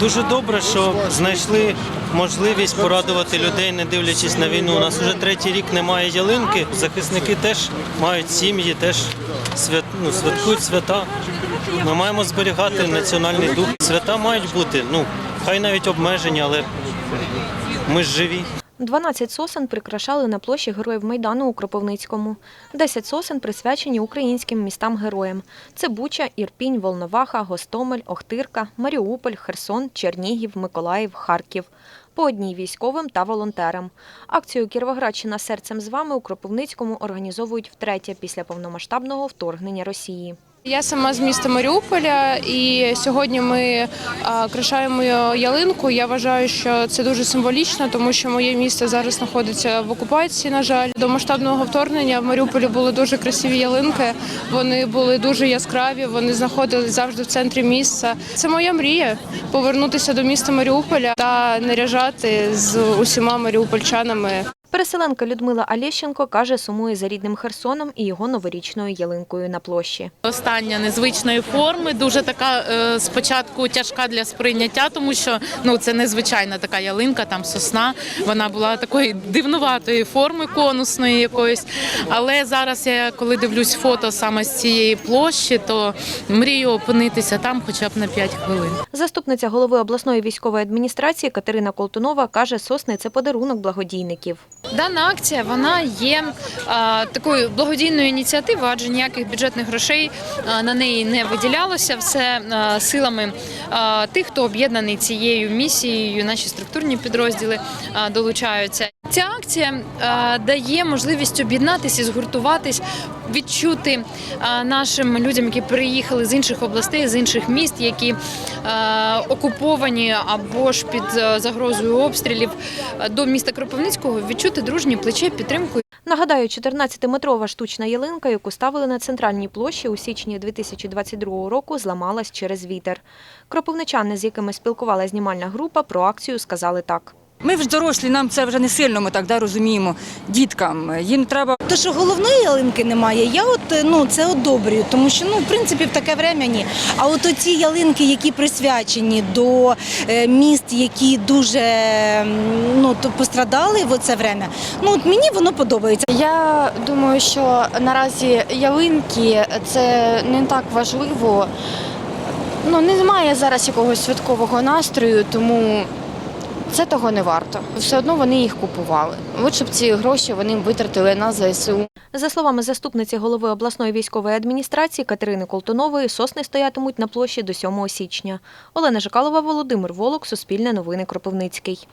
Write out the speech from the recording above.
Дуже добре, що знайшли можливість порадувати людей, не дивлячись на війну. У нас вже третій рік немає ялинки. Захисники теж мають сім'ї, теж свят, ну, святкують свята. Ми маємо зберігати національний дух. Свята мають бути. Ну, хай навіть обмежені, але ми ж живі. 12 сосен прикрашали на площі Героїв Майдану у Кропивницькому. 10 сосен присвячені українським містам-героям. Це Буча, Ірпінь, Волноваха, Гостомель, Охтирка, Маріуполь, Херсон, Чернігів, Миколаїв, Харків. По одній військовим та волонтерам. Акцію Кіровоградщина серцем з вами у Кропивницькому організовують втретє після повномасштабного вторгнення Росії. Я сама з міста Маріуполя, і сьогодні ми а, крашаємо ялинку. Я вважаю, що це дуже символічно, тому що моє місто зараз знаходиться в окупації. На жаль, до масштабного вторгнення в Маріуполі були дуже красиві ялинки. Вони були дуже яскраві. Вони знаходились завжди в центрі міста. Це моя мрія повернутися до міста Маріуполя та наряжати з усіма маріупольчанами Переселенка Людмила Алєщенко каже, сумує за рідним Херсоном і його новорічною ялинкою на площі. Остання незвичної форми, дуже така е, спочатку тяжка для сприйняття, тому що ну це незвичайна така ялинка, там сосна. Вона була такої дивнуватої форми, конусної якоїсь. Але зараз я коли дивлюсь фото саме з цієї площі, то мрію опинитися там, хоча б на 5 хвилин. Заступниця голови обласної військової адміністрації Катерина Колтунова каже, сосни це подарунок благодійників. Дана акція вона є а, такою благодійною ініціативою, адже ніяких бюджетних грошей а, на неї не виділялося. Все а, силами а, тих, хто об'єднаний цією місією. Наші структурні підрозділи а, долучаються. Ця акція а, дає можливість об'єднатися, згуртуватись, відчути а, нашим людям, які приїхали з інших областей, з інших міст, які а, окуповані або ж під загрозою обстрілів до міста Кропивницького, відчути дружні плече, підтримку. Нагадаю, 14-метрова штучна ялинка, яку ставили на центральній площі у січні 2022 року, зламалась через вітер. Кропивничани, з якими спілкувала знімальна група, про акцію сказали так. Ми вже дорослі, нам це вже не сильно, ми так да, розуміємо. Діткам їм треба То, що головної ялинки немає, я от ну це одобрюю, тому що ну в принципі в таке время ні. А от оці ялинки, які присвячені до е, міст, які дуже ну то пострадали в це время, ну от мені воно подобається. Я думаю, що наразі ялинки це не так важливо. Ну, немає зараз якогось святкового настрою, тому це того не варто. Все одно вони їх купували. Лучше б ці гроші вони витратили на ЗСУ. За словами заступниці голови обласної військової адміністрації Катерини Колтунової, сосни стоятимуть на площі до 7 січня. Олена Жикалова, Володимир Волок, Суспільне новини Кропивницький.